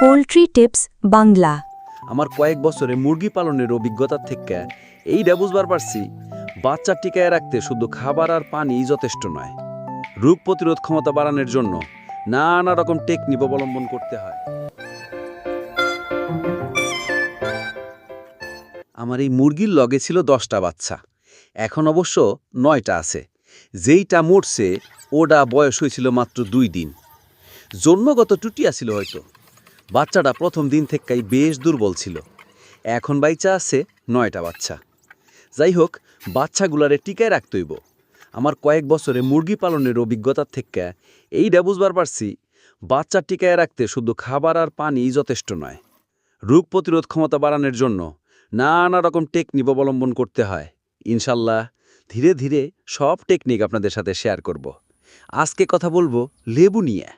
Poultry tips Bangla. আমার কয়েক বছরে মুরগি পালনের অভিজ্ঞতার থেকে এইটা বুঝবার পারছি। বাচ্চা টিকায় রাখতে শুধু খাবার আর পানি যথেষ্ট নয়। রোগ প্রতিরোধ ক্ষমতা বাড়ানোর জন্য নানা রকম টেকনিক অবলম্বন করতে হয়। আমার এই মুরগির লগে ছিল দশটা বাচ্চা। এখন অবশ্য নয়টা আছে। যেইটা মরছে, ওটা বয়স হয়েছিল মাত্র দুই দিন। জন্মগত টুটি আছিল হয়তো। বাচ্চাটা প্রথম দিন থেকেই বেশ দুর্বল ছিল। এখন বাইচা আছে নয়টা বাচ্চা। যাই হোক বাচ্চাগুলারে টিকায় রাখতইব আমার কয়েক বছরে মুরগি পালনের অভিজ্ঞতার থেকে এইটা বুঝবার পারছি, বাচ্চা টিকায় রাখতে শুধু খাবার আর পানিই যথেষ্ট নয়। রোগ প্রতিরোধ ক্ষমতা বাড়ানোর জন্য নানা রকম টেকনিক অবলম্বন করতে হয়। ইনশাল্লাহ ধীরে ধীরে সব টেকনিক আপনাদের সাথে শেয়ার করব। আজকে কথা বলব লেবু নিয়ে।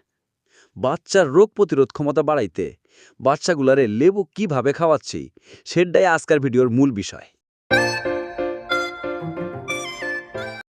বাচ্চার রোগ প্রতিরোধ ক্ষমতা বাড়াইতে বাচ্চাগুলারে লেবু কীভাবে খাওয়াচ্ছি সেটাই আজকের ভিডিওর মূল বিষয়।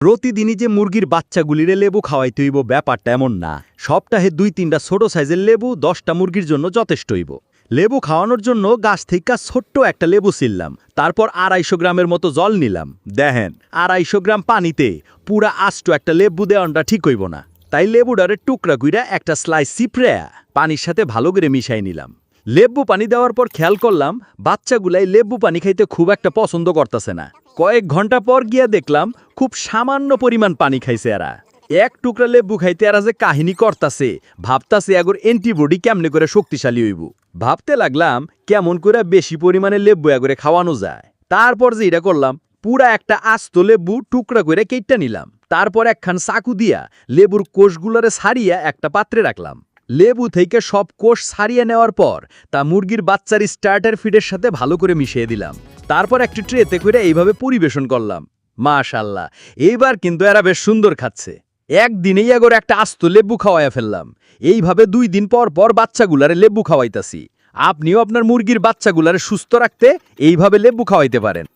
প্রতিদিনই যে মুরগির বাচ্চাগুলিরে লেবু খাওয়াইতে হইব ব্যাপারটা এমন না। সপ্তাহে দুই তিনটা ছোট সাইজের লেবু দশটা মুরগির জন্য যথেষ্ট হইব। লেবু খাওয়ানোর জন্য গাছ থেকে ছোট্ট একটা লেবু ছিললাম তারপর আড়াইশো গ্রামের মতো জল নিলাম। দেখেন, আড়াইশো গ্রাম পানিতে পুরা আষ্ট একটা লেবু দেওয়ানটা ঠিক হইব না। তাই লেবুডারে টুকরা কইরা একটা স্লাইস সিপ্রে পানির সাথে ভালো করে মিশাই নিলাম। লেবু পানি দেওয়ার পর খেয়াল করলাম, বাচ্চাগুলাই লেবু পানি খাইতে খুব একটা পছন্দ করতেছে না। কয়েক ঘণ্টা পর গিয়া দেখলাম, খুব সামান্য পরিমাণ পানি খাইছে এরা। এক টুকরা লেবু খাইতে এরা যে কাহিনী করতাছে, ভাবতাছে আগর অ্যান্টিবডি কেমনে করে শক্তিশালী হইব। ভাবতে লাগলাম, কেমন করে বেশি পরিমাণে লেবু এগরে খাওয়ানো যায়। তারপর যে এটা করলাম, পুরা একটা আস্ত লেবু টুকরা করে কেটটা নিলাম। তারপর একখান চাকু দিয়া লেবুর কোষগুলারে ছাড়িয়া একটা পাত্রে রাখলাম। লেবু থেকে সব কোষ ছাড়িয়ে নেওয়ার পর তা মুরগির বাচ্চার স্টার্টার ফিডের সাথে ভালো করে মিশিয়ে দিলাম। তারপর একটি ট্রেতে করে এইভাবে পরিবেশন করলাম। মাশাল্লাহ, এইবার কিন্তু এরা বেশ সুন্দর খাচ্ছে। একদিনেই আগর একটা আস্ত লেবু খাওয়াইয়া ফেললাম। এইভাবে দুই দিন পর পর বাচ্চাগুলারে লেবু খাওয়াইতাছি। আপনিও আপনার মুরগির বাচ্চাগুলারে সুস্থ রাখতে এইভাবে লেবু খাওয়াইতে পারেন।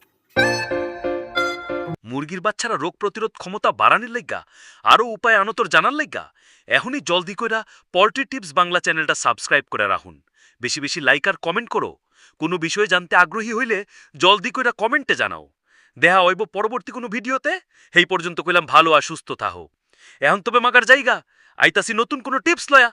মুরগির বাচ্চারা রোগ প্রতিরোধ ক্ষমতা বাড়ানোর লেগা, আরও উপায় আনতর জানার লেগা, এখনই জলদি কইরা পল্ট্রি টিপস বাংলা চ্যানেলটা সাবস্ক্রাইব করে রাখুন। বেশি বেশি লাইক আর কমেন্ট করো। কোনো বিষয়ে জানতে আগ্রহী হইলে জলদি কইরা কমেন্টে জানাও। দেহা হইব পরবর্তী কোনো ভিডিওতে। এই পর্যন্ত কইলাম ভালো আর সুস্থ থাহো। এখন তবে মাগার জায়গা। আইতাসি নতুন কোনো টিপস লয়া।